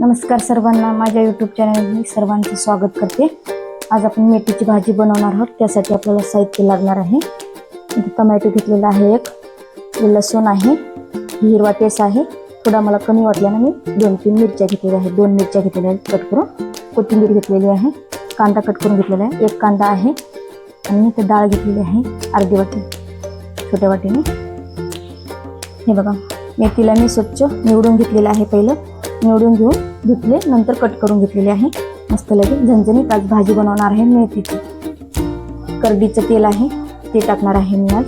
नमस्कार सर्वांना. माझ्या यूट्यूब चॅनलमध्ये सर्वांचं स्वागत करते. आज आपण मेथीची भाजी बनवणार आहोत. त्यासाठी आपल्याला साहित्य लागणार आहे. टमॅटो घेतलेला आहे एक. लसूण आहे. हिरवा तेस आहे. थोडा मला कमी वाटल्यानं मी दोन तीन मिरच्या घेतलेल्या आहेत. दोन मिरच्या घेतलेल्या आहेत. कट करून कोथिंबीर घेतलेली आहे. कांदा कट करून घेतलेला आहे. एक कांदा आहे. आणि इथं डाळ घेतलेली आहे. अर्धी वाटी. छोट्या वाटीने. हे बघा. मेथीला मी स्वच्छ निवडून घेतलेलं आहे पहिलं. निवडून घेऊन धुतले नंतर कट करून घेतलेले आहे. मस्त लगेच झणझणीत आज भाजी बनवणार आहे मेथीची. करडीचं तेल आहे ते टाकणार आहे मी आज.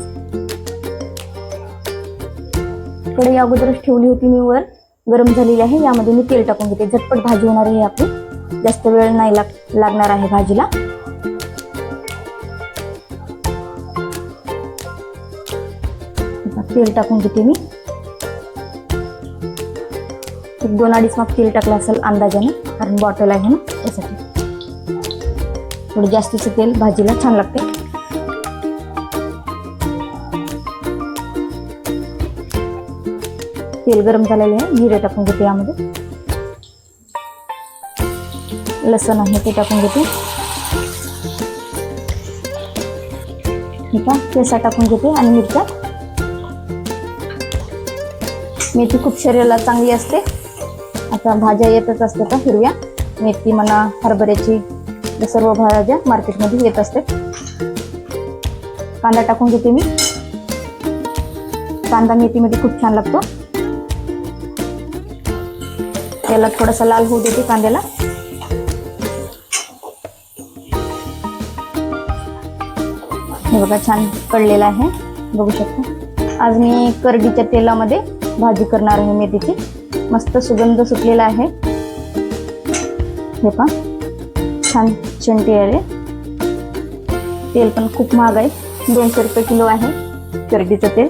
कढई अगोदरच ठेवली होती मी वर. गरम झालेली आहे यामध्ये मी तेल टाकून घेते. झटपट भाजी होणार आहे आपली. जास्त वेळ नाही लाग लागणार आहे भाजीला. तेल टाकून घेते मी. एक दोन अडीच माप तेल टाकलं असेल अंदाजाने कारण बॉटल आहे ना त्यासाठी थोडं जास्तीचं तेल भाजीला छान लागते. तेल गरम झालेले आहे जिरे टाकून घेते यामध्ये. लसण आहे ते टाकून घेते. ठीक आहे केसा टाकून घेते आणि मिरच्या. मेथी खूप शरीराला चांगली असते. आता भाज्या येतच असतात का हिरव्या. मेथी म्हणा हरभऱ्याची या सर्व भाज्या मार्केटमध्ये येत असते. कांदा टाकून घेते मी. कांदा मेथीमध्ये खूप छान लागतो. त्याला थोडासा लाल होऊ देते कांद्याला. हे बघा छान पडलेलं आहे. बघू शकता. आज मी करडीच्या तेलामध्ये भाजी करणार आहे मेथीची. मस्त सुगंध सुटलेला आहे. हे पण छान शेंटी आहे. तेल पण खूप महाग आहे. दोनशे रुपये किलो आहे करडीचं तेल.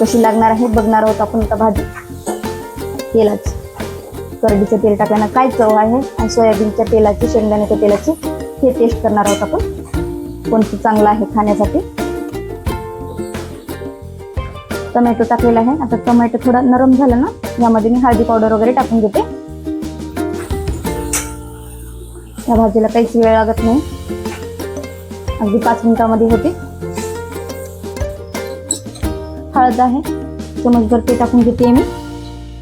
कशी लागणार आहे बघणार आहोत आपण आता भाजी. तेलाच. करडीचं तेल टाकल्यानं काय चव आहे? आणि सोयाबीनच्या तेलाची शेंगदाण्याच्या तेलाची हे टेस्ट करणार आहोत आपण. कोणतं चांगलं आहे खाण्यासाठी? टोमॅटो टाकलेला आहे. आता टोमॅटो थोडा नरम झाला ना यामध्ये मी हळदी पावडर वगैरे टाकून घेते. या भाजीला काहीच वेळ लागत नाही. अगदी पाच मिनिटामध्ये होते. हळद आहे. चमचभर ते टाकून घेते मी.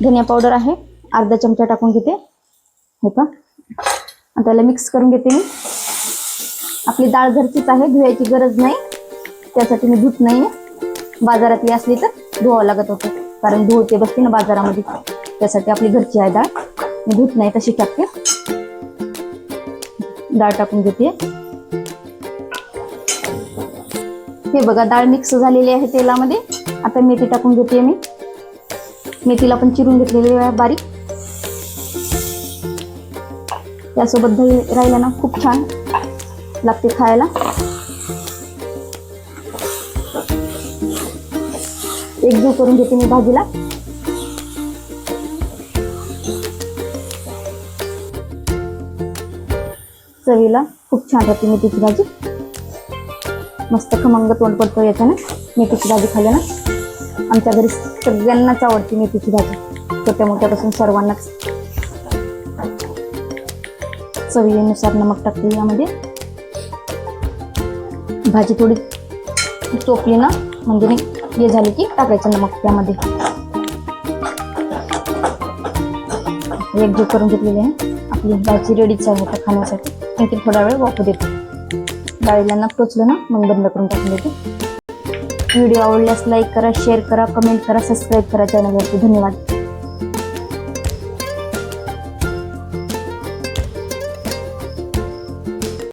धनिया पावडर आहे. अर्धा चमचा टाकून घेते. हे का आता त्याला मिक्स करून घेते मी. आपली डाळ घरचीच आहे धुवायची गरज नाही. त्यासाठी मी धुत नाही बाजारातली असली तर धुवावं लागत होतं. कारण धुवते बसते ना बाजारामध्ये. त्यासाठी आपली घरची आहे डाळ. मी धुत नाही तशी टाकते. डाळ टाकून घेते. हे बघा डाळ मिक्स झालेली आहे तेलामध्ये. आता मेथी टाकून घेते मी. मेथीला पण चिरून घेतलेली आहे बारीक. त्यासोबत दही राहिलं ना खूप छान लागते खायला. एकजीव करून घेते मी भाजीला. चवीला खूप छान राहते मेथीची भाजी. मस्त खमंग तोंड पडतो याच्यानं. मेथीची भाजी खाल्ल्यानं. आमच्या घरी सगळ्यांनाच आवडते मेथीची भाजी. छोट्या मोठ्यापासून सर्वांनाच. चवीनुसार नमक टाकते यामध्ये. भाजी थोडी चोपली ना म्हणजे नाही. हे झाले की टाकायचं मग त्यामध्ये एकजीव करून घेतलेली आहे आपली डाळची रेडीच आहे आता खाण्यासाठी. आणखी थोडा वेळ वापरू देते. डाळीला ना टोचलं ना मग बंद करून टाकून देते. व्हिडिओ आवडल्यास लाईक करा शेअर करा कमेंट करा सबस्क्राईब करा चॅनलवरती धन्यवाद.